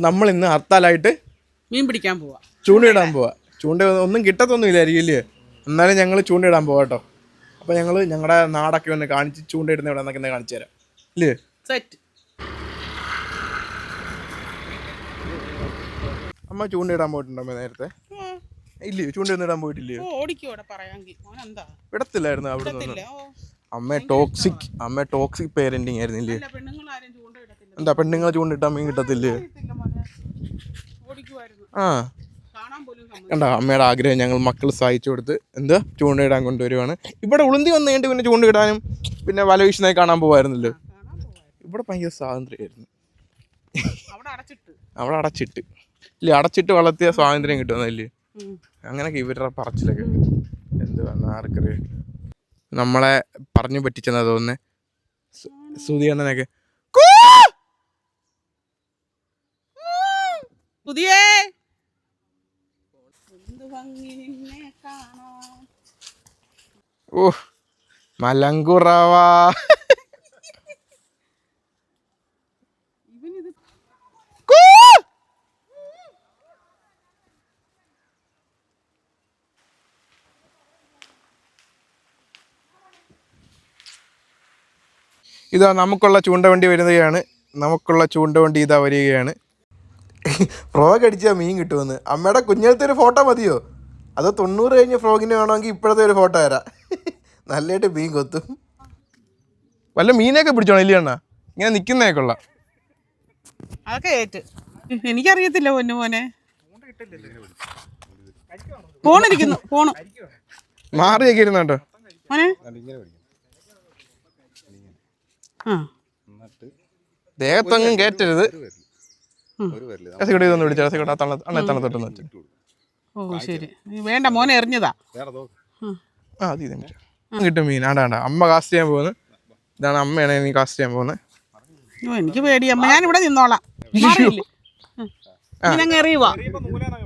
അപ്പോൾ നമ്മൾ ഇന്ന് ഹർത്താലായിട്ട് മീൻ പിടിക്കാൻ പോവാ. ചൂണ്ടയിടാൻ പോവാ. ചൂണ്ട ഒന്നും കിട്ടത്തൊന്നും ഇല്ലായിരിക്കും ഇല്ലേ എന്നാലും ഞങ്ങൾ ചൂണ്ടയിടാൻ പോവാ കേട്ടോ. അപ്പോൾ ഞങ്ങൾ ഞങ്ങളുടെ നാടൊക്കെ ഒന്ന് കാണിച്ച് ചൂണ്ടയിടുന്ന ഇവിടെ നിന്നൊക്കെ ഒന്ന് കാണിച്ചു തരാം. ഇല്ലേ? സെറ്റ്. അമ്മ ചൂണ്ടയിടാൻ പോയിട്ടുണ്ടോ നേരത്തെ? ഇല്ലയോ ചൂണ്ടയൊന്നും ഇടാൻ പോയിട്ടില്ലയോ വിടത്തില്ലായിരുന്നു അവിടെ നിന്ന് അമ്മ ടോക്സിക് അമ്മ ടോക്സിക് പേരന്റിങ് ആയിരുന്നില്ലേ? എന്താ പെണ്ണുങ്ങളെ ചൂണ്ടിട്ടാ മീൻ കിട്ടത്തില്ലേ? ആ. കണ്ടോ അമ്മയുടെ ആഗ്രഹം ഞങ്ങൾ മക്കൾ സഹായിച്ചു കൊടുത്ത് എന്ത് ചൂണ്ടയിടാൻ കൊണ്ടുവരുവാണ്. ഇവിടെ ഉളുന്തി വന്നു കഴിഞ്ഞിട്ട് പിന്നെ ചൂണ്ടയിടാനും പിന്നെ വല വീശുന്നതായി കാണാൻ പോവായിരുന്നല്ലോ. ഇവിടെ ഭയങ്കര സ്വാതന്ത്ര്യമായിരുന്നു. അവിടെ അടച്ചിട്ട്. ഇല്ലേ അടച്ചിട്ട് വളർത്തിയ സ്വാതന്ത്ര്യം കിട്ടുന്നല്ലേ. അങ്ങനെയൊക്കെ ഇവരുടെ പറച്ചിലൊക്കെ. എന്ത് വന്ന ആർക്കറിയാം. നമ്മളെ പറഞ്ഞു പറ്റിച്ചെന്നാ തോന്നുന്നേ. സുതി അണ്ണനൊക്കെ. പുതിയേ ഭംഗി നിന്നെ കാണാൻ. ഓ മലങ്കുറവാ. ഇതാ നമുക്കുള്ള ചൂണ്ടവണ്ടി വരുന്നതാണ്. നമുക്കുള്ള ചൂണ്ടവണ്ടി ഇതാ വരികയാണ്. ഫ്രോഗ് അടിച്ചാൽ മീൻ കിട്ടുമെന്ന്. അമ്മയുടെ കുഞ്ഞലത്തെ ഒരു ഫോട്ടോ മതിയോ? അത് തൊണ്ണൂറ് കഴിഞ്ഞ ഫ്രോഗിന് വേണമെങ്കിൽ ഇപ്പോഴത്തെ ഒരു ഫോട്ടോ തരാം. നല്ലതായിട്ട് മീൻ കൊത്തും. വല്ല മീനൊക്കെ പിടിച്ചോണം ഇല്ലേ അണ്ണാ? ഇങ്ങനെ നിൽക്കുന്നേക്കുള്ള കൊള്ളാം അതൊക്കെ ഏറ്റ്. എനിക്കറിയത്തില്ല പൊന്നു മോനെ. പോണിരിക്കുന്നു പോണു മാറിയൊക്കെ ഇരുന്നു കേട്ടോ? മോനെ? ആ. ഇതൊന്നും പിടിച്ചാൽ തള്ള അണ്ണ വെച്ചു. ഓ ശരി. വേണ്ട മോനെ എറിഞ്ഞതാ. ആ അത് കിട്ടും മീൻ. ആണ്ടാ ആണ്ടാ. അമ്മ കാസ്റ്റ് ചെയ്യാൻ പോകുന്നു. ഇതാണ് അമ്മയാണ് ഇനി കാസ്റ്റ് ചെയ്യാൻ പോകുന്നത്. എനിക്ക് പേടിയമ്മ ഞാൻ ഇവിടെ നിന്നോളാം. മാറിയില്ലേ? ഉം. ഇങ്ങനങ്ങ് എറിയുവാ?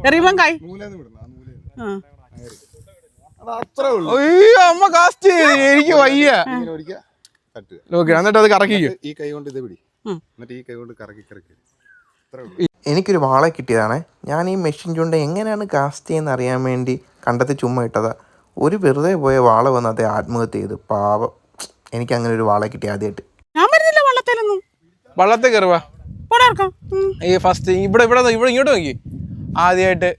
എറിയുമ്പം കൈ ആ. അയ്യോ അമ്മ കാസ്റ്റ് ചെയ്ത്. എനിക്ക് വയ്യ. ഇങ്ങനെ ഒരിക്കൽ തട്ടുക. ഓക്കെ എന്നിട്ട് അത് കറക്കിക്കും. ഈ കൈ കൊണ്ട് ഇത് പിടി. ഉം. എന്നിട്ട് ഈ കൈ കൊണ്ട് കറക്കി കറക്കി. ഉള്ളൂ എനിക്കൊരു വാളെ കിട്ടിയതാണ്. ഞാൻ ഈ മെഷീൻ ചൂണ്ട എങ്ങനെയാണ് കാസ്റ്റ് ചെയ്യുന്നത് അറിയാൻ വേണ്ടി കണ്ടെത്തി ചുമ്മാ ഇട്ടതാ. ഒരു വെറുതെ പോയ വാള വന്ന് അതേ ആത്മഹത്യ ചെയ്തു. പാവം. എനിക്ക് അങ്ങനെ ഒരു വാള കിട്ടി ആദ്യമായിട്ട് ഞാൻ വരുന്നില്ല വള്ളത്തിലൊന്നും. വള്ളത്തെ കയറുവാ ഈ ഫസ്റ്റ് ഇവിടെ ഇവിടെ ഇവിടെ ഇങ്ങോട്ട് നോക്കി. ആദ്യമായിട്ട്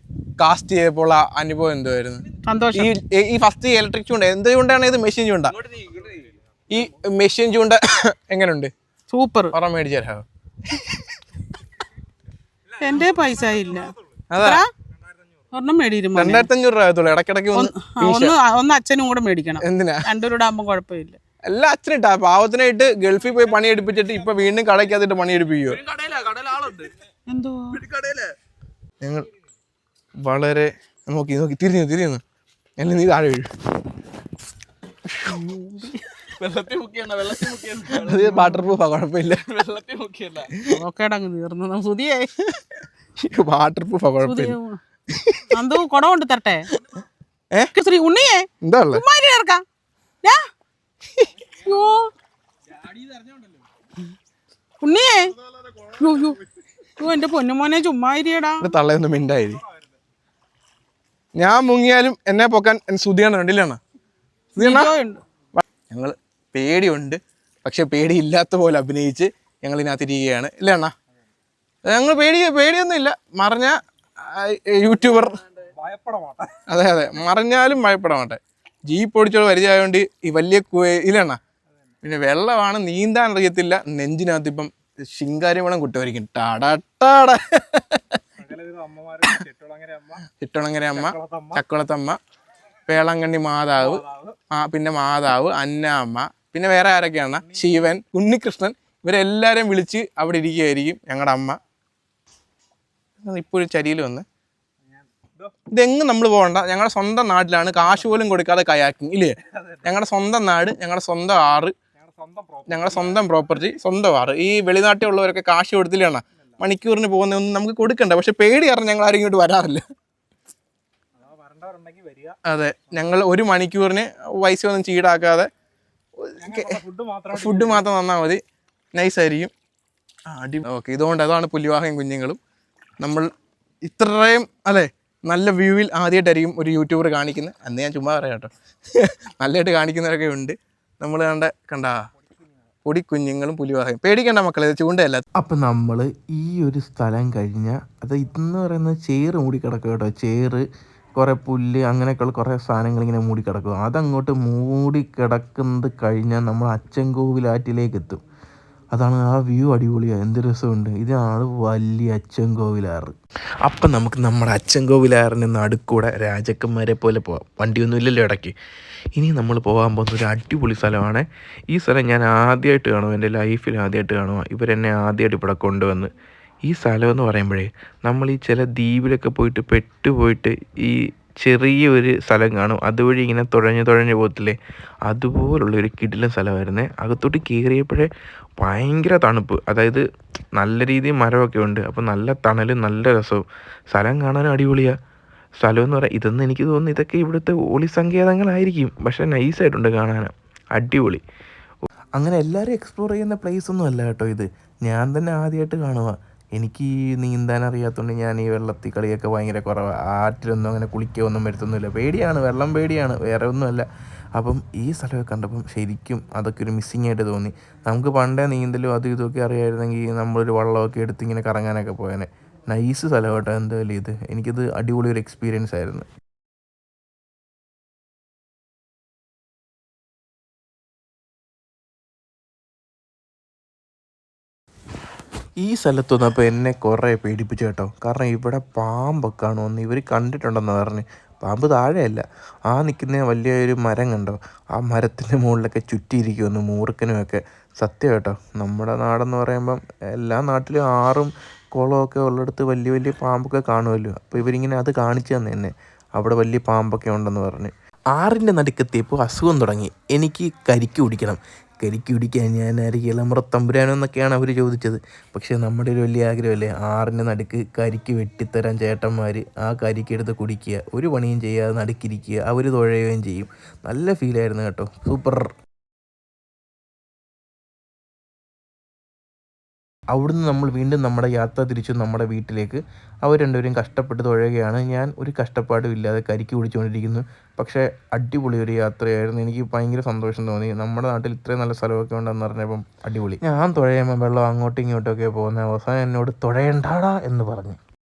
കാസ്റ്റ് ചെയ്തപ്പോൾ ആ അനുഭവം എന്തുവായിരുന്നു? സന്തോഷം. ഈ ഈ ഫസ്റ്റ് ഇലക്ട്രിക് ചൂണ്ട എന്ത് ചൂണ്ടാണ് ഇത്? മെഷീൻ ചൂണ്ട. ഈ മെഷീൻ ചൂണ്ട എങ്ങനെയുണ്ട് സൂപ്പർ. പറ മേടിച്ചു തരാമോ എന്റെ പൈസ ഇല്ല. അതാ? ഒരെണ്ണം മേടിയിരുന്നു. രണ്ടായിരത്തി അഞ്ഞൂറ് രൂപ ആകത്തുള്ളൂ. ഇടയ്ക്കിടയ്ക്ക് ഒന്ന് ഒന്ന് അച്ഛനും കൂടെ മേടിക്കണം. എന്തിനാ? രണ്ടുപേരുടെ ആകുമ്പോൾ കുഴപ്പമില്ല. എല്ലാം അച്ഛനിട്ടാ പാവത്തിനായിട്ട് ഗൾഫിൽ പോയി പണി എടുപ്പിച്ചിട്ട് ഇപ്പൊ വീണ്ടും കടയ്ക്കകത്തിട്ട് പണി എടുപ്പിക്കോ എന്തോ? ഞങ്ങൾ വളരെ നോക്കി നോക്കി. തിരിഞ്ഞു തിരിഞ്ഞു. എന്നെ നീ താഴെ വീഴും. അത് വാട്ടർ പ്രൂഫാ കുഴപ്പമില്ല. ഓക്കേടങ്ങ് തീർന്നു. പുതിയ വാട്ടർ പ്രൂഫാ കുഴപ്പമില്ല. അന്തോ കുടം കൊണ്ട് തരട്ടെ? ശ്രീ ഉണ്ണിയേ? എന്താ ഉള്ളത്? ഉമ്മാരി ചേർക്കാം. ഉണ്ണിയേ. യ്യോ, എന്റെ പൊന്നുമോനെ ചുമ്മാരിയടാ തള്ളയൊന്നും മിണ്ടായി. ഞാൻ മുങ്ങിയാലും എന്നെ പൊക്കാൻ സുധിയാണ് രണ്ടില്ലാണ് ഞങ്ങൾ ഉണ്ട്. ഞങ്ങൾ പേടിയുണ്ട്. പക്ഷെ പേടിയില്ലാത്ത പോലെ അഭിനയിച്ച് ഞങ്ങൾ ഇതിനകത്ത് ഇരിക്കുകയാണ്. ഇല്ല അണ്ണാ? ഞങ്ങൾ പേടി പേടിയൊന്നും ഇല്ല മറിഞ്ഞ യൂട്യൂബർ. അതെ അതെ. മറിഞ്ഞാലും ഭയപ്പെടാമാട്ടെ. ജീപ്പ് ഓടിച്ചോട് പരിചയമായതുകൊണ്ട് ഈ വലിയ കു- ഇല്ലണ്ണ പിന്നെ വെള്ളമാണ് നീന്താൻ അറിയത്തില്ല. നെഞ്ചിനകത്ത് ഇപ്പം ശിങ്കാരി വെള്ളം കുട്ടുമായിരിക്കും ടാടാട്ടാട ചിട്ടുളങ്ങര അമ്മ ചക്കുളത്തമ്മ. വേളങ്കണ്ണി മാതാവ്. ആ പിന്നെ മാതാവ് അന്നാമ്മ പിന്നെ വേറെ ആരൊക്കെയാണ് ശിവൻ ഉണ്ണികൃഷ്ണൻ ഇവരെല്ലാവരെയും വിളിച്ച് അവിടെ ഇരിക്കുകയായിരിക്കും ഞങ്ങളുടെ അമ്മ. ഇപ്പോഴും ഒരു ചരിയിൽ വന്ന്. ഇതെങ്ങും നമ്മൾ പോകണ്ട. ഞങ്ങളുടെ സ്വന്തം നാട്ടിലാണ്. കാശ് പോലും കൊടുക്കാതെ കയാക്കിങ് ഇല്ലേ? ഞങ്ങളുടെ സ്വന്തം നാട് ഞങ്ങളുടെ സ്വന്തം ആറ് ഞങ്ങളുടെ സ്വന്തം പ്രോപ്പർട്ടി സ്വന്തം ആറ്. ഈ വെളിനാട്ടിൽ ഉള്ളവരൊക്കെ കാശ് കൊടുത്തില്ലാണ് മണിക്കൂറിന് പോകുന്നതൊന്നും നമുക്ക് കൊടുക്കണ്ട. പക്ഷെ പേടി കാരണം ഞങ്ങൾ ആരും ഇങ്ങോട്ട് വരാറില്ല. അതെ. ഞങ്ങൾ ഒരു മണിക്കൂറിന് പൈസ ഒന്നും ചീടാക്കാതെ ഫുഡ് മാത്രം തന്നാൽ മതി. നൈസ് ആയിരിക്കും. അടി ഓക്കെ ഇതുകൊണ്ട് അതാണ് പുലിവാഹയും കുഞ്ഞുങ്ങളും. നമ്മൾ ഇത്രയും അല്ലേ നല്ല വ്യൂവിൽ ആദ്യമായിട്ടായിരിക്കും ഒരു യൂട്യൂബർ കാണിക്കുന്നത്. അന്ന് ഞാൻ ചുമ്മാ പറയാം കേട്ടോ. നല്ലതായിട്ട് കാണിക്കുന്നവരൊക്കെ ഉണ്ട്. നമ്മൾ കണ്ട കണ്ട പൊടി കുഞ്ഞുങ്ങളും പുലിവാഹയും. പേടിക്കണ്ട മക്കളെ ചൂണ്ടയല്ല. അപ്പം നമ്മൾ ഈ ഒരു സ്ഥലം കഴിഞ്ഞാൽ അത് ഇതെന്ന് പറയുന്നത് ചേറ് മൂടി കിടക്കുക കേട്ടോ. ചേറ് കുറേ പുല്ല് അങ്ങനെയൊക്കെയുള്ള കുറേ സാധനങ്ങൾ ഇങ്ങനെ മൂടി കിടക്കും അതങ്ങോട്ട് മൂടി കിടക്കുന്നത് കഴിഞ്ഞാൽ നമ്മൾ അച്ചൻകോവിലാറ്റിലേക്ക് എത്തും അതാണ് ആ വ്യൂ അടിപൊളിയാണ് എന്ത് രസമുണ്ട്. ഇതാണ് വലിയ അച്ചൻകോവിലാറ്. അപ്പം നമുക്ക് നമ്മുടെ അച്ചൻകോവിലാറിന്റെ നടുക്കൂടെ രാജാക്കന്മാരെ പോലെ പോവാം. വണ്ടിയൊന്നും ഇല്ലല്ലോ ഇടയ്ക്ക്. ഇനി നമ്മൾ പോകാൻ പോകുന്ന ഒരു അടിപൊളി സ്ഥലമാണ്. ഈ സ്ഥലം ഞാൻ ആദ്യമായിട്ട് കാണും. എന്റെ ലൈഫിൽ ആദ്യമായിട്ട് കാണുക ഇവരെന്നെ ആദ്യമായിട്ട് ഇവിടെ കൊണ്ടുവന്ന് ഈ സ്ഥലം എന്ന് പറയുമ്പോഴേ നമ്മൾ ഈ ചില ദ്വീപിലൊക്കെ പോയിട്ട് പെട്ടുപോയിട്ട് ഈ ചെറിയ ഒരു സ്ഥലം കാണും. അതുവഴി ഇങ്ങനെ തുഴഞ്ഞ് തുഴഞ്ഞ് പോകത്തില്ലേ? അതുപോലുള്ള ഒരു കിടിലൻ സ്ഥലമായിരുന്നേ. അകത്തോട്ട് കയറിയപ്പോഴേ ഭയങ്കര തണുപ്പ്. അതായത് നല്ല രീതിയിൽ മരമൊക്കെ ഉണ്ട്. അപ്പോൾ നല്ല തണലും നല്ല രസവും. സ്ഥലം കാണാനും അടിപൊളിയാണ് സ്ഥലം എന്ന് പറയാം ഇതെന്ന് എനിക്ക് തോന്നുന്നു ഇതൊക്കെ ഇവിടുത്തെ ഒളി സങ്കേതങ്ങളായിരിക്കും. പക്ഷെ നൈസായിട്ടുണ്ട് കാണാൻ. അടിപൊളി. അങ്ങനെ എല്ലാവരും എക്സ്പ്ലോർ ചെയ്യുന്ന പ്ലേസ് ഒന്നും അല്ല കേട്ടോ ഇത്. ഞാൻ തന്നെ ആദ്യമായിട്ട് കാണുക എനിക്ക് നീന്താൻ അറിയാത്തതുകൊണ്ട് ഞാൻ ഈ വെള്ളത്തിൽ കളിയൊക്കെ ഭയങ്കര കുറവാണ് ആറ്റിലൊന്നും അങ്ങനെ കുളിക്കുകയൊന്നും വരുത്തൊന്നുമില്ല. പേടിയാണ് വെള്ളം പേടിയാണ് വേറെ ഒന്നുമല്ല. അപ്പം ഈ സ്ഥലമൊക്കെ കണ്ടപ്പം ശരിക്കും അതൊക്കെ ഒരു മിസ്സിങ് ആയിട്ട് തോന്നി. നമുക്ക് പണ്ടേ നീന്തലും അതും ഇതൊക്കെ അറിയായിരുന്നെങ്കിൽ നമ്മളൊരു വള്ളമൊക്കെ എടുത്ത് ഇങ്ങനെ കറങ്ങാനൊക്കെ പോയേനെ. നൈസ് സ്ഥലം എന്തായാലും ഇത്. എനിക്കിത് അടിപൊളി ഒരു എക്സ്പീരിയൻസ് ആയിരുന്നു. ഈ സ്ഥലത്ത് വന്നപ്പോൾ എന്നെ കുറേ പേടിപ്പിച്ചു കേട്ടോ. കാരണം ഇവിടെ പാമ്പൊക്കെ കാണുമെന്ന് ഇവർ കണ്ടിട്ടുണ്ടെന്ന് പറഞ്ഞ്. പാമ്പ് താഴെയല്ല. ആ നിൽക്കുന്ന വലിയൊരു മരം കണ്ടോ? ആ മരത്തിന്റെ മുകളിലൊക്കെ ചുറ്റിയിരിക്കുമെന്ന് മൂർക്കനുമൊക്കെ സത്യം കേട്ടോ. നമ്മുടെ നാടെന്ന് പറയുമ്പം എല്ലാ നാട്ടിലും ആറും കുളമൊക്കെ ഉള്ളിടത്ത് വലിയ വലിയ പാമ്പൊക്കെ കാണുമല്ലോ. അപ്പോൾ ഇവരിങ്ങനെ അത് കാണിച്ചു തന്നെ എന്നെ. അവിടെ വലിയ പാമ്പൊക്കെ ഉണ്ടെന്ന് പറഞ്ഞ്. ആറിന്റെ നടുക്കെത്തിയപ്പോൾ അസുഖം തുടങ്ങി. എനിക്ക് കരിക്ക് കുടിക്കണം. കരിക്ക് പിടിക്കാൻ ഞാൻ ആര് മുറത്തമ്പുരാനോ എന്നൊക്കെയാണ് അവർ ചോദിച്ചത്. പക്ഷേ നമ്മുടെ ഒരു വലിയ ആഗ്രഹമല്ലേ? ആറിന്റെ നടുക്ക് കരിക്ക് വെട്ടിത്തരാൻ ചേട്ടന്മാർ ആ കരിക്ക് എടുത്ത് കുടിക്കുക. ഒരു പണിയും ചെയ്യാതെ നടുക്കിരിക്കുക. അവർ തുഴയുകയും ചെയ്യും. നല്ല ഫീലായിരുന്നു കേട്ടോ. സൂപ്പർ അവിടുന്ന് നമ്മൾ വീണ്ടും നമ്മുടെ യാത്ര തിരിച്ചു നമ്മുടെ വീട്ടിലേക്ക് അവർ രണ്ടുപേരും കഷ്ടപ്പെട്ട് തുഴയുകയാണ്. ഞാൻ ഒരു കഷ്ടപ്പാടും ഇല്ലാതെ കരിക്ക് പിടിച്ചുകൊണ്ടിരിക്കുന്നു. പക്ഷേ അടിപൊളി ഒരു യാത്രയായിരുന്നു. എനിക്ക് ഭയങ്കര സന്തോഷം തോന്നി. നമ്മുടെ നാട്ടിൽ ഇത്രയും നല്ല സ്ഥലമൊക്കെ ഉണ്ടെന്ന് പറഞ്ഞപ്പം അടിപൊളി. ഞാൻ തുഴയുമ്പോൾ വെള്ളം അങ്ങോട്ടും ഇങ്ങോട്ടും ഒക്കെ പോകുന്ന അവസാനം എന്നോട് തുഴയണ്ടാടാ എന്ന് പറഞ്ഞു.